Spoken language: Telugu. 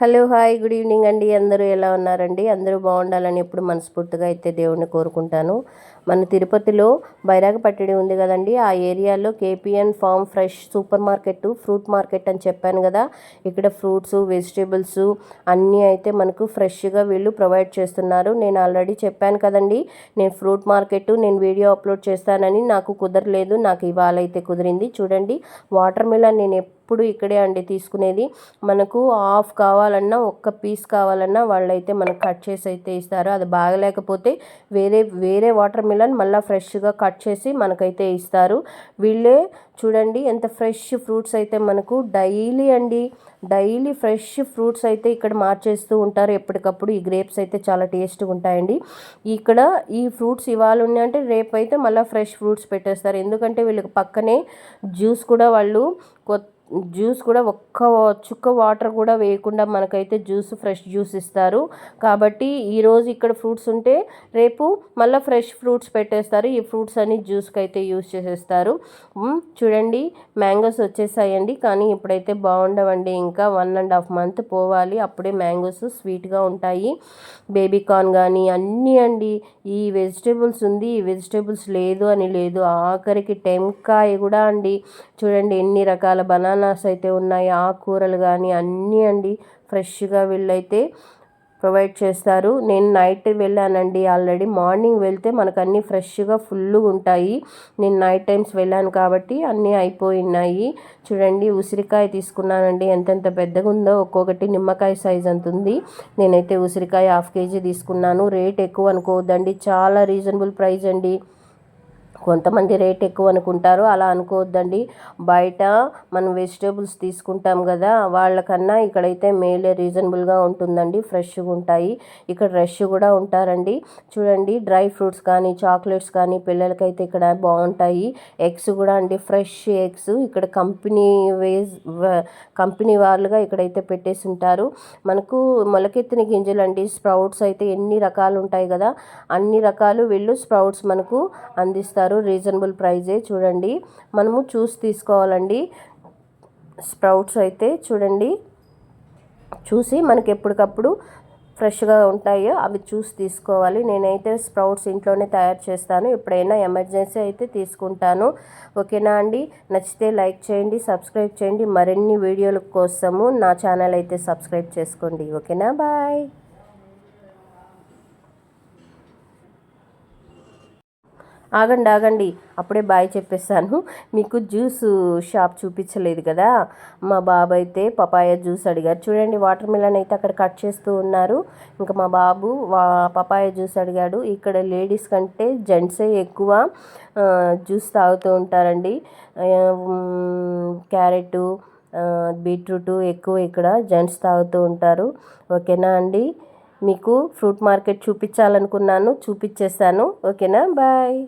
హలో హాయ్ గుడ్ ఈవినింగ్ అండి. అందరూ ఎలా ఉన్నారండి? అందరూ బాగుండాలని ఎప్పుడు మనస్ఫూర్తిగా అయితే దేవుణ్ణి కోరుకుంటాను. మన తిరుపతిలో బైరాగ పట్టడి ఉంది కదండి. ఆ ఏరియాలో KPN farm fresh supermarket fruit market అని చెప్పాను కదా. ఇక్కడ ఫ్రూట్స్ వెజిటేబుల్స్ అన్నీ అయితే మనకు ఫ్రెష్గా వీళ్ళు ప్రొవైడ్ చేస్తున్నారు. నేను ఆల్రెడీ చెప్పాను కదండి నేను ఫ్రూట్ మార్కెట్ నేను వీడియో అప్లోడ్ చేస్తానని నాకు కుదరలేదు. నాకు ఇవాళ అయితే కుదిరింది. చూడండి వాటర్ మిలన్ నేను ఎప్పుడు ఇక్కడే అండి తీసుకునేది. మనకు హాఫ్ కావాలన్నా ఒక్క పీస్ కావాలన్నా వాళ్ళైతే మనకు కట్ చేసి అయితే ఇస్తారు. అది బాగలేకపోతే వేరే వేరే వాటర్ మిలన్ మళ్ళీ ఫ్రెష్గా కట్ చేసి మనకైతే ఇస్తారు. వీళ్ళే చూడండి ఎంత ఫ్రెష్ ఫ్రూట్స్ అయితే మనకు డైలీ అండి. డైలీ ఫ్రెష్ ఫ్రూట్స్ అయితే ఇక్కడ మార్చేస్తూ ఉంటారు. ఎప్పటికప్పుడు ఈ గ్రేప్స్ అయితే చాలా టేస్ట్గా ఉంటాయండి. ఇక్కడ ఈ ఫ్రూట్స్ ఇవాళ ఉన్నాయంటే రేపు అయితే మళ్ళీ ఫ్రెష్ ఫ్రూట్స్ పెట్టేస్తారు. ఎందుకంటే వీళ్ళకి పక్కనే జ్యూస్ కూడా వాళ్ళు కొత్త జ్యూస్ కూడా ఒక్క చుక్క వాటర్ కూడా వేయకుండా మనకైతే జ్యూస్ ఫ్రెష్ జ్యూస్ ఇస్తారు. కాబట్టి ఈరోజు ఇక్కడ ఫ్రూట్స్ ఉంటే రేపు మళ్ళీ ఫ్రెష్ ఫ్రూట్స్ పెట్టేస్తారు. ఈ ఫ్రూట్స్ అన్ని జ్యూస్కి అయితే యూస్ చేసేస్తారు చూడండి మ్యాంగోస్ వచ్చేసాయండి. కానీ ఇప్పుడైతే బాగుండవండి. ఇంకా వన్ అండ్ హాఫ్ మంత్ పోవాలి. అప్పుడే మ్యాంగోస్ స్వీట్గా ఉంటాయి. బేబీ కార్న్ కానీ అన్నీ అండి. ఈ వెజిటేబుల్స్ ఉంది. ఈ వెజిటేబుల్స్ లేదు అని లేదు. ఆఖరికి టెంకాయ కూడా అండి. చూడండి ఎన్ని రకాల బనానా బనానాస్ అయితే ఉన్నాయి ఆకుకూరలు కానీ అన్నీ అండి ఫ్రెష్గా వీళ్ళైతే ప్రొవైడ్ చేస్తారు. నేను నైట్ వెళ్ళానండి ఆల్రెడీ మార్నింగ్ వెళ్తే మనకు అన్నీ ఫ్రెష్గా ఫుల్గా ఉంటాయి. నేను నైట్ టైమ్స్ వెళ్ళాను కాబట్టి అన్నీ అయిపోయినాయి. చూడండి ఉసిరికాయ తీసుకున్నానండి ఎంతెంత పెద్దగా ఉందో ఒక్కొక్కటి నిమ్మకాయ సైజ్ అంత ఉంది. నేనైతే ఉసిరికాయ హాఫ్ కేజీ తీసుకున్నాను. రేట్ ఎక్కువ అనుకోవద్దండి చాలా రీజనబుల్ ప్రైస్ అండి. కొంతమంది రేట్ ఎక్కువ అనుకుంటారు. అలా అనుకోవద్దండి. బయట మనం వెజిటేబుల్స్ తీసుకుంటాం కదా వాళ్ళకన్నా ఇక్కడైతే మేలే రీజనబుల్గా ఉంటుందండి. ఫ్రెష్గా ఉంటాయి. ఇక్కడ రష్ కూడా ఉంటారండి. చూడండి డ్రై ఫ్రూట్స్ కానీ చాక్లెట్స్ కానీ పిల్లలకైతే ఇక్కడ బాగుంటాయి. ఎగ్స్ కూడా అండి. ఫ్రెష్ ఎగ్స్ ఇక్కడ కంపెనీ వేజ్ కంపెనీ వాళ్ళుగా ఇక్కడైతే పెట్టేసి ఉంటారు. మనకు మొలకెత్తిన గింజలు అండి స్ప్రౌట్స్ అయితే ఎన్ని రకాలు ఉంటాయి కదా అన్ని రకాలు వీళ్ళు స్ప్రౌట్స్ మనకు అందిస్తారు. ఇస్తారు. రీజనబుల్ ప్రైజే చూడండి. మనము చూసి తీసుకోవాలండి. స్ప్రౌట్స్ అయితే చూడండి. చూసి మనకి ఎప్పటికప్పుడు ఫ్రెష్గా ఉంటాయో అవి చూసి తీసుకోవాలి. నేనైతే స్ప్రౌట్స్ ఇంట్లోనే తయారు చేస్తాను. ఎప్పుడైనా ఎమర్జెన్సీ అయితే తీసుకుంటాను. ఓకేనా అండి? నచ్చితే లైక్ చేయండి సబ్స్క్రైబ్ చేయండి. మరిన్ని వీడియోల కోసము నా ఛానల్ అయితే సబ్స్క్రైబ్ చేసుకోండి. ఓకేనా? బాయ్. ఆగండి ఆగండి. అప్పుడే బాయ్ చెప్పేస్తాను. మీకు జ్యూస్ షాప్ చూపించలేదు కదా? మా బాబు అయితే పపాయ జ్యూస్ అడిగారు. చూడండి వాటర్ మిలన్ అయితే అక్కడ కట్ చేస్తూ ఉన్నారు. ఇంకా మా బాబు పపాయ జ్యూస్ అడిగాడు. ఇక్కడ లేడీస్ కంటే జెంట్సే ఎక్కువ జ్యూస్ తాగుతూ ఉంటారండి. క్యారెట్ బీట్రూట్ ఎక్కువ ఇక్కడ జెంట్స్ తాగుతూ ఉంటారు. ఓకేనా అండి? మీకు ఫ్రూట్ మార్కెట్ చూపించాలనుకున్నాను చూపించేస్తాను. ఓకేనా? బాయ్.